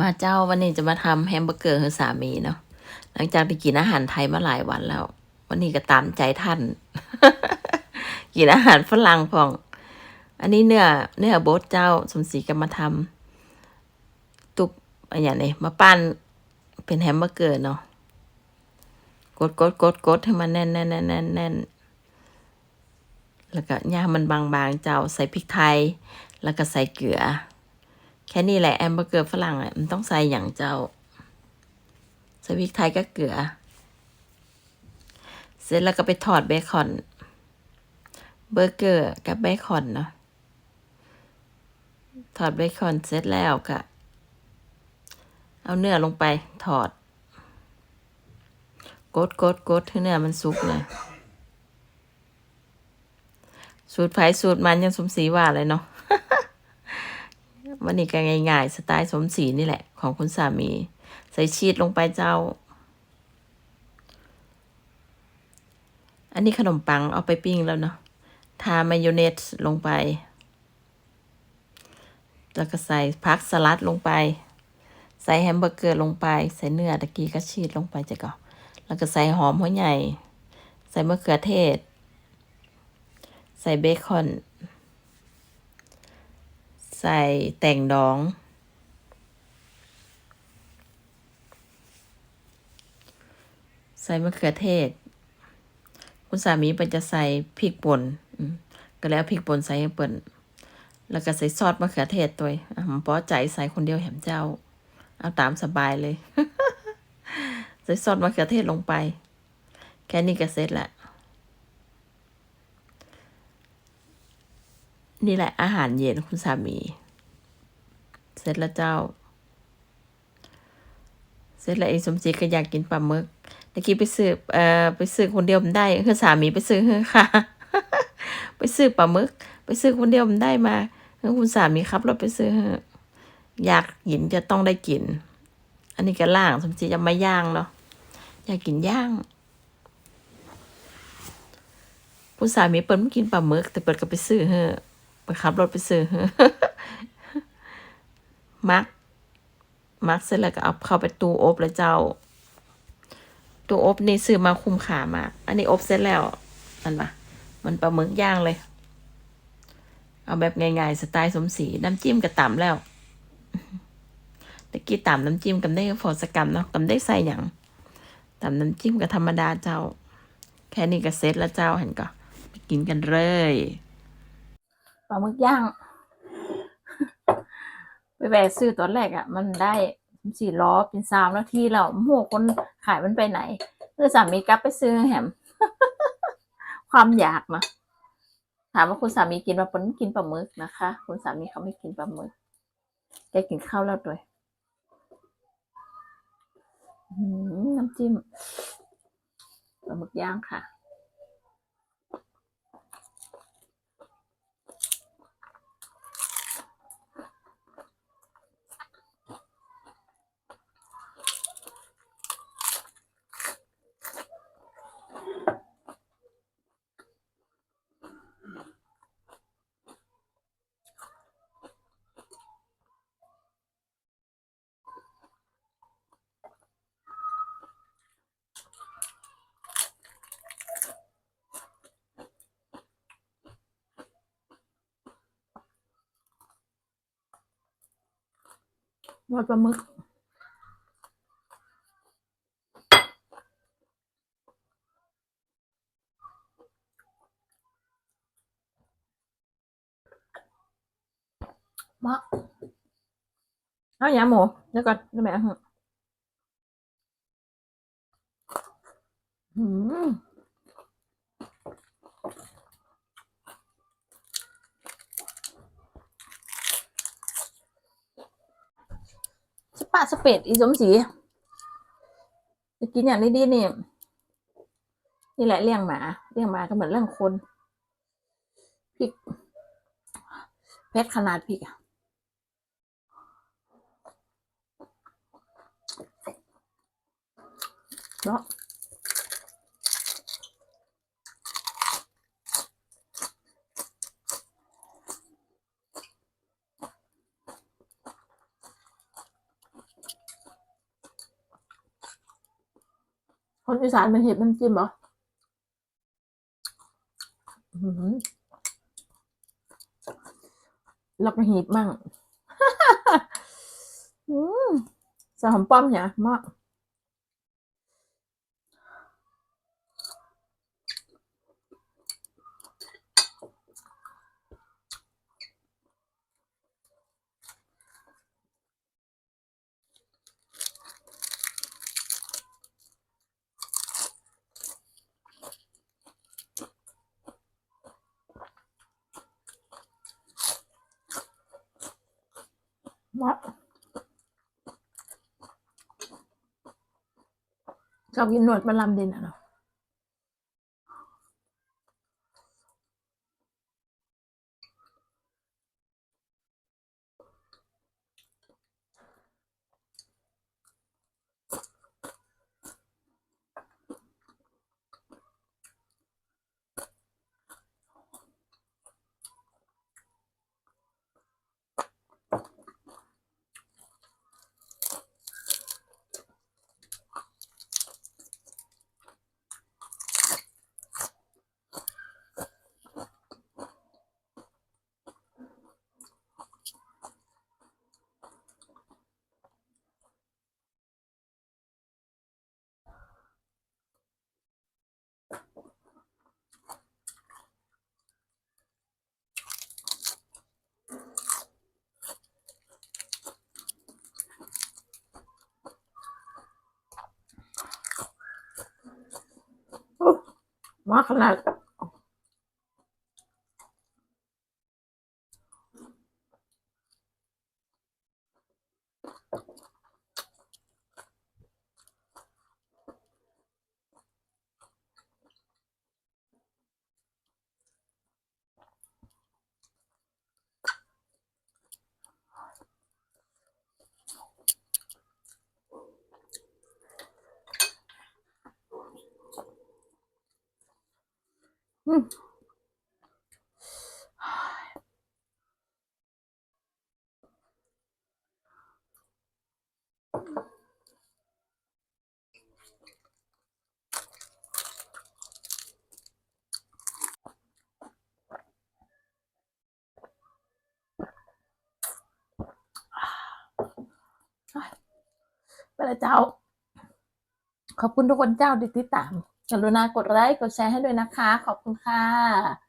มาเจ้าวันนี้จะมาทำแฮมเบอร์เกอร์ให้สามีเนาะหลังจากไปกินอาหารไทยมาหลายวันแล้ว วันนี้ก็ตามใจท่าน กินอาหารฝรั่งพอง อันนี้เนื้อเนื้อโบดเจ้าสมศรีก็มาทำตุบอะไรอย่างนี้มาปั้นเป็นแฮมเบอร์เกอร์เนาะกดกดกดกดให้มันแน่นแน่นแน่นแน่นแน่นแล้วก็ย่ามันบางๆเจ้าใส่พริกไทย แล้วก็ใส่เกลือ ค่นี้แหละแฮมเบอร์เกอร์ฝรั่งอะมันต้องใส่อย่างเจ้าใส่พริกไทยก็เกลือ เสร็จแล้วก็ไปทอดเบคอน เบอร์เกอร์กับเบคอนเนาะทอดเบคอนเสร็จแล้วก็เอาเนื้อลงไปถอด กดกดกดให้เนื้อมันสุกเลยสูตรไผ่สูตรมันยังสมศรีว่าเลยเนาะ วันนี้ก็ง่ายๆ สไตล์สมศรีนี่แหละ ของคุณสามี ใส่ชีสลงไปเจ้า อันนี้ขนมปังเอาไปปิ้งแล้วเนาะทามายองเนสลงไป แล้วก็ใส่พักสลัดลงไป ใส่แฮมเบอร์เกอร์ลงไป ใส่เนื้อตะกี้ก็ชีสลงไปจะก่อนแล้วก็ใส่หอมหัวใหญ่ ใส่มะเขือเทศ ใส่เบคอน ใส่แต่งดอง ใส่มะเขือเทศ คุณสามีเป็นจะใส่พริกป่นก็แล้วพริกป่นใส่เปิ่นแล้วก็ใส่ซอสมะเขือเทศตัวอะผมพอใจใส่คนเดียวแหมเจ้า เอาตามสบายเลย ใส่ซอสมะเขือเทศลงไป แค่นี้ก็เสร็จละ นี่แหละอาหารเย็นคุณสามี เสร็จแล้วเจ้า เสร็จแล้วไอ้สมศรีก็อยากกินปลาหมึกตะกี้ไปซื้อเอ่อไปซื้อคนเดียวมันได้คือสามีไปซื้อให้ค่ะ ไปซื้อปลาหมึก ไปซื้อคนเดียวมันได้มาคือคุณสามีขับรถไปซื้ออยากกินจะต้องได้กิน อันนี้ก็ล่างสมศรีจะมาย่างเนาะอยากกินย่างคุณสามีเปิดไม่กินปลาหมึกแต่เปิดก็ไปซื้อให้ ไปขับรถไปซื้อมัก มักเสร็จแล้วก็เอาเข้าไปตู้อบแล้วเจ้า ตู้อบนี่ซื้อมาคุ้มค่ามาก อันนี้อบเสร็จแล้วอันปะมันปลาหมึกย่างเลย เอาแบบง่ายๆสไตล์สมศรีน้ำจิ้มกับต่ำแล้วตะกี้ต่ำน้ำจิ้มกันได้ฟอสกรรมเนาะกันได้ใส่อย่างต่ำน้ำจิ้มกับธรรมดาเจ้า แค่นี้ก็เสร็จแล้วเจ้าเห็นก็ไปกินกันเลย ปลาหมึกย่าง ไปแวะซื้อตอนแรกอะ่ะ มันได้สี่ล้อเป็นสามนาทีแล้วโหคนขายมันไปไหนเพื่อสามีกลับไปซื้อแหมความอยากนะถามว่าคุณสามีกินปลาปนกินปลาหมึกนะคะ คุณสามีเขาไม่กินปลาหมึกแกกินข้าวแล้วด้วยน้ำจิ้มปลาหมึกย่างค่ะ รสปลาหมึกมาเอาอย่างหมูเดี๋ยวก่อนได้ไหมอะอืมส ปะสเปดอีสมศรีจะกินอย่างนี้ดีนี่นี่แหละเลี้ยงหมาเลี้ยงหมาก็เหมือนเลี้ยงคนพริกเพชรขนาดพริกอะเนาะ คนอีสานมันเห็ดน้ำจิ้มเหรออื้อหือแล้วก็หีบมั่งอืมใส่หอมป้อมเนี่ยมาก ชอบกินหนวดมันลำดินอะเนาะ อุ๊ย มา ไปเลยเจ้า ขอบคุณทุกคนเจ้าที่ติดตาม กรุณากดไลค์กดแชร์ให้ด้วยนะคะ ขอบคุณค่ะ